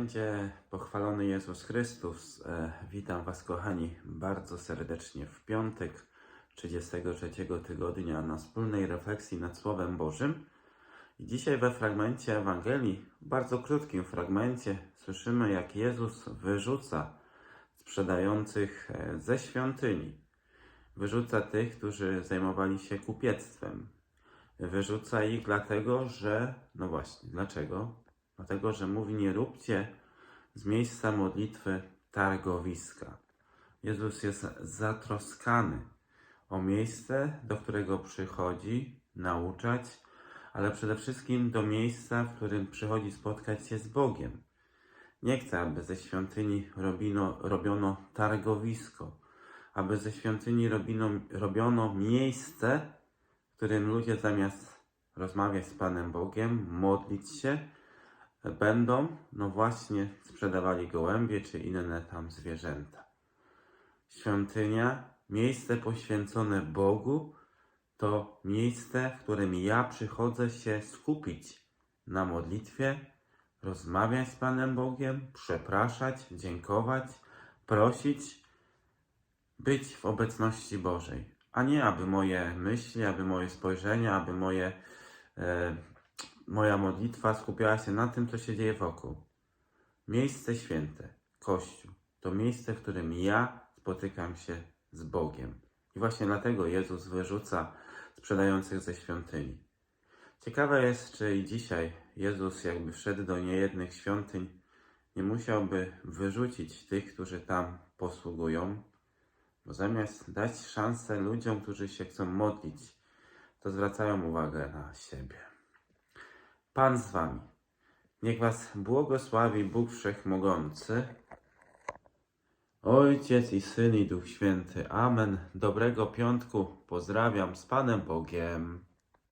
będzie pochwalony Jezus Chrystus. E, witam Was, kochani, bardzo serdecznie w piątek 33 tygodnia na wspólnej refleksji nad Słowem Bożym. I dzisiaj we fragmencie Ewangelii, bardzo krótkim fragmencie, słyszymy, jak Jezus wyrzuca sprzedających e, ze świątyni. Wyrzuca tych, którzy zajmowali się kupiectwem. Wyrzuca ich dlatego, że, no właśnie, dlaczego? Dlatego, że mówi: Nie róbcie z miejsca modlitwy targowiska. Jezus jest zatroskany o miejsce, do którego przychodzi nauczać, ale przede wszystkim do miejsca, w którym przychodzi spotkać się z Bogiem. Nie chce, aby ze świątyni robino, robiono targowisko, aby ze świątyni robino, robiono miejsce, w którym ludzie zamiast rozmawiać z Panem Bogiem, modlić się, będą, no właśnie, sprzedawali gołębie czy inne tam zwierzęta. Świątynia, miejsce poświęcone Bogu, to miejsce, w którym ja przychodzę się skupić na modlitwie, rozmawiać z Panem Bogiem, przepraszać, dziękować, prosić, być w obecności Bożej, a nie aby moje myśli, aby moje spojrzenia, aby moje e, moja modlitwa skupiała się na tym, co się dzieje wokół. Miejsce święte, Kościół, to miejsce, w którym ja spotykam się z Bogiem. I właśnie dlatego Jezus wyrzuca sprzedających ze świątyni. Ciekawe jest, czy i dzisiaj Jezus, jakby wszedł do niejednych świątyń, nie musiałby wyrzucić tych, którzy tam posługują, bo zamiast dać szansę ludziom, którzy się chcą modlić, to zwracają uwagę na siebie. Pan z wami. Niech was błogosławi Bóg Wszechmogący, Ojciec i Syn i Duch Święty. Amen. Dobrego piątku. Pozdrawiam z Panem Bogiem.